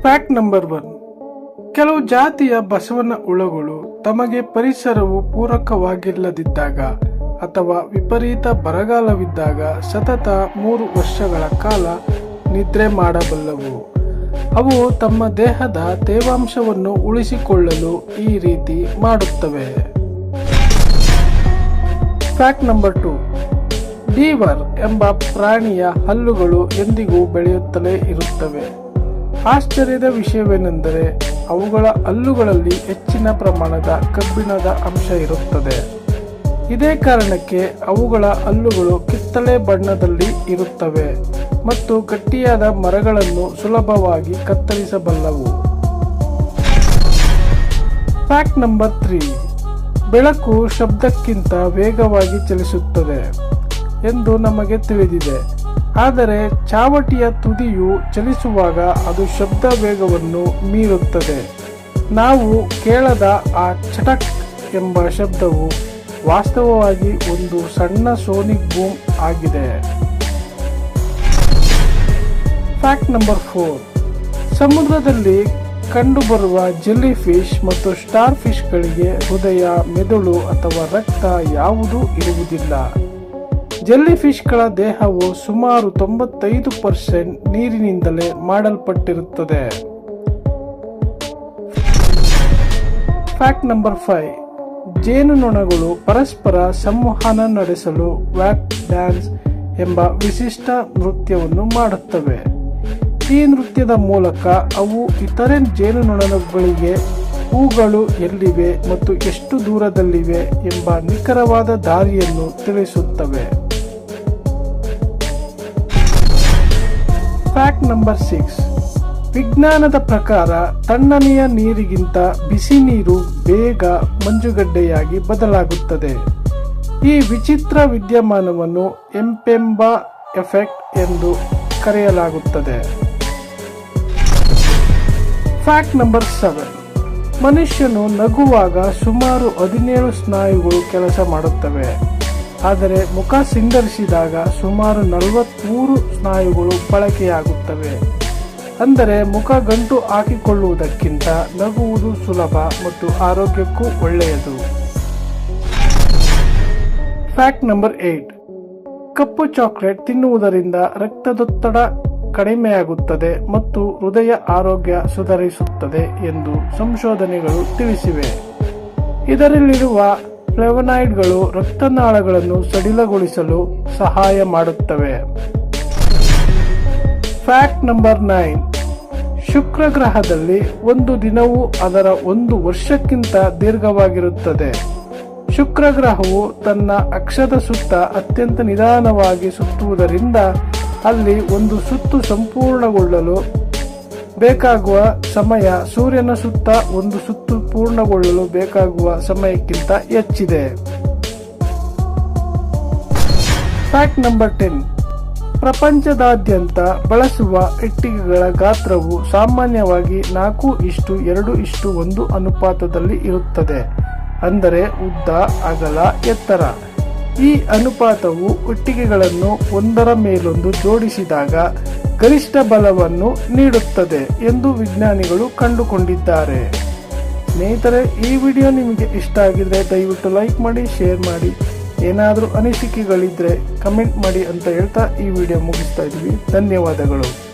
Fact number one ಕೆಲವು ಜಾತಿಯ ಬಸವನ ಹುಳಗಳು ತಮಗೆ ಪರಿಸರವು ಪೂರಕವಾಗಿಲ್ಲದಿದ್ದಾಗ ಅಥವಾ ವಿಪರೀತ ಬರಗಾಲವಿದ್ದಾಗ ಸತತ ಮೂರು ವರ್ಷಗಳ ಕಾಲ ನಿದ್ರೆ ಮಾಡಬಲ್ಲವು. ಅವು ತಮ್ಮ ದೇಹದ ತೇವಾಂಶವನ್ನು ಉಳಿಸಿಕೊಳ್ಳಲು ಈ ರೀತಿ ಮಾಡುತ್ತವೆ. ಫ್ಯಾಕ್ಟ್ ನಂಬರ್ ಟು ಡೀವರ್ ಎಂಬ ಪ್ರಾಣಿಯ ಹಲ್ಲುಗಳು ಎಂದಿಗೂ ಬೆಳೆಯುತ್ತಲೇ ಇರುತ್ತವೆ. ಆಶ್ಚರ್ಯದ ವಿಷಯವೇನೆಂದರೆ ಅವುಗಳ ಹಲ್ಲುಗಳಲ್ಲಿ ಹೆಚ್ಚಿನ ಪ್ರಮಾಣದ ಕಬ್ಬಿಣದ ಅಂಶ ಇರುತ್ತದೆ. ಇದೇ ಕಾರಣಕ್ಕೆ ಅವುಗಳ ಹಲ್ಲುಗಳು ಕಿತ್ತಳೆ ಬಣ್ಣದಲ್ಲಿ ಇರುತ್ತವೆ ಮತ್ತು ಗಟ್ಟಿಯಾದ ಮರಗಳನ್ನು ಸುಲಭವಾಗಿ ಕತ್ತರಿಸಬಲ್ಲವು. Fact number three. ಬೆಳಕು ಶಬ್ದಕ್ಕಿಂತ ವೇಗವಾಗಿ ಚಲಿಸುತ್ತದೆ ಎಂದು ನಮಗೆ ತಿಳಿದಿದೆ. ಆದರೆ ಚಾವಟಿಯ ತುದಿಯು ಚಲಿಸುವಾಗ ಅದು ಶಬ್ದ ವೇಗವನ್ನು ಮೀರುತ್ತದೆ. ನಾವು ಕೇಳದ ಆ ಚಟಕ್ ಎಂಬ ಶಬ್ದವು ವಾಸ್ತವವಾಗಿ ಒಂದು ಸಣ್ಣ ಸೋನಿಕ್ ಬೂಮ್ ಆಗಿದೆ. Fact number four. ಸಮುದ್ರದಲ್ಲಿ ಕಂಡುಬರುವ ಜೆಲ್ಲಿ ಫಿಶ್ ಮತ್ತು ಸ್ಟಾರ್ ಫಿಶ್ಗಳಿಗೆ ಹೃದಯ, ಮೆದುಳು ಅಥವಾ ರಕ್ತ ಯಾವುದೂ ಇರುವುದಿಲ್ಲ. ಜೆಲ್ಲಿ ಫಿಶ್ಗಳ ದೇಹವು ಸುಮಾರು ತೊಂಬತ್ತೈದು ಪರ್ಸೆಂಟ್ ನೀರಿನಿಂದಲೇ ಮಾಡಲ್ಪಟ್ಟಿರುತ್ತದೆ. Fact number five. ಜೇನುನೊಣಗಳು ಪರಸ್ಪರ ಸಂವಹನ ನಡೆಸಲು ವ್ಯಾಕ್ ಡ್ಯಾನ್ಸ್ ಎಂಬ ವಿಶಿಷ್ಟ ನೃತ್ಯವನ್ನು ಮಾಡುತ್ತವೆ. ಈ ನೃತ್ಯದ ಮೂಲಕ ಅವು ಇತರೆ ಜೇನುನೊಣಗಳಿಗೆ ಹೂಗಳು ಎಲ್ಲಿವೆ ಮತ್ತು ಎಷ್ಟು ದೂರದಲ್ಲಿವೆ ಎಂಬ ನಿಖರವಾದ ದಾರಿಯನ್ನು ತಿಳಿಸುತ್ತವೆ. ಫ್ಯಾಕ್ಟ್ ನಂಬರ್ ಸಿಕ್ಸ್ ವಿಜ್ಞಾನದ ಪ್ರಕಾರ ತಣ್ಣನೆಯ ನೀರಿಗಿಂತ ಬಿಸಿ ನೀರು ಬೇಗ ಮಂಜುಗಡ್ಡೆಯಾಗಿ ಬದಲಾಗುತ್ತದೆ. ಈ ವಿಚಿತ್ರ ವಿದ್ಯಮಾನವನ್ನು ಎಂಪೆಂಬಾ ಎಫೆಕ್ಟ್ ಎಂದು ಕರೆಯಲಾಗುತ್ತದೆ. ಫ್ಯಾಕ್ಟ್ ನಂಬರ್ ಸೆವೆನ್ ಮನುಷ್ಯನು ನಗುವಾಗ ಸುಮಾರು ಹದಿನೇಳು ಸ್ನಾಯುಗಳು ಕೆಲಸ ಮಾಡುತ್ತವೆ. ಆದರೆ ಮುಖ ಸಿಂಗರಿಸಿದಾಗ ಸುಮಾರು ನಲವತ್ಮೂರು ಸ್ನಾಯುಗಳು ಬಳಕೆಯಾಗುತ್ತವೆ. ಅಂದರೆ ಮುಖ ಗಂಟು ಹಾಕಿಕೊಳ್ಳುವುದಕ್ಕಿಂತ ನಗುವುದು ಸುಲಭ ಮತ್ತು ಆರೋಗ್ಯಕ್ಕೂ ಒಳ್ಳೆಯದು. Fact number eight. ಕಪ್ಪು ಚಾಕ್ಲೇಟ್ ತಿನ್ನುವುದರಿಂದ ರಕ್ತದೊತ್ತಡ ಕಡಿಮೆಯಾಗುತ್ತದೆ ಮತ್ತು ಹೃದಯ ಆರೋಗ್ಯ ಸುಧಾರಿಸುತ್ತದೆ ಎಂದು ಸಂಶೋಧನೆಗಳು ತಿಳಿಸಿವೆ. ಇದರಲ್ಲಿರುವ ಫ್ಲೆವನಾಯ್ಡ್ಗಳು ರಕ್ತನಾಳಗಳನ್ನು ಸಡಿಲಗೊಳಿಸಲು ಸಹಾಯ ಮಾಡುತ್ತವೆ. Fact number nine. ಶುಕ್ರ ಗ್ರಹದಲ್ಲಿ ಒಂದು ದಿನವು ಅದರ ಒಂದು ವರ್ಷಕ್ಕಿಂತ ದೀರ್ಘವಾಗಿರುತ್ತದೆ. ಶುಕ್ರ ಗ್ರಹವು ತನ್ನ ಅಕ್ಷದ ಸುತ್ತ ಅತ್ಯಂತ ನಿಧಾನವಾಗಿ ಸುತ್ತುವುದರಿಂದ ಅಲ್ಲಿ ಒಂದು ಸುತ್ತು ಸಂಪೂರ್ಣಗೊಳ್ಳಲು ಬೇಕಾಗುವ ಸಮಯ ಸೂರ್ಯನ ಸುತ್ತ ಒಂದು ಸುತ್ತು ಪೂರ್ಣಗೊಳ್ಳಲು ಬೇಕಾಗುವ ಸಮಯಕ್ಕಿಂತ ಹೆಚ್ಚಿದೆ. ಫ್ಯಾಕ್ಟ್ ನಂಬರ್ ಟೆನ್ ಪ್ರಪಂಚದಾದ್ಯಂತ ಬಳಸುವ ಇಟ್ಟಿಗೆಗಳ ಗಾತ್ರವು ಸಾಮಾನ್ಯವಾಗಿ ನಾಲ್ಕು ಇಷ್ಟು ಎರಡು ಇಷ್ಟು ಒಂದು ಅನುಪಾತದಲ್ಲಿ ಇರುತ್ತದೆ. ಅಂದರೆ ಉದ್ದ, ಅಗಲ, ಎತ್ತರ. ಈ ಅನುಪಾತವು ಇಟ್ಟಿಗೆಗಳನ್ನು ಒಂದರ ಮೇಲೊಂದು ಜೋಡಿಸಿದಾಗ ಗರಿಷ್ಠ ಬಲವನ್ನು ನೀಡುತ್ತದೆ ಎಂದು ವಿಜ್ಞಾನಿಗಳು ಕಂಡುಕೊಂಡಿದ್ದಾರೆ. ಸ್ನೇಹಿತರೆ, ಈ ವಿಡಿಯೋ ನಿಮಗೆ ಇಷ್ಟ ಆಗಿದ್ರೆ ದಯವಿಟ್ಟು ಲೈಕ್ ಮಾಡಿ, ಶೇರ್ ಮಾಡಿ. ಏನಾದರೂ ಅನಿಸಿಕೆಗಳಿದ್ರೆ ಕಮೆಂಟ್ ಮಾಡಿ ಅಂತ ಹೇಳ್ತಾ ಈ ವಿಡಿಯೋ ಮುಗಿಸ್ತಾ ಇದ್ವಿ. ಧನ್ಯವಾದಗಳು.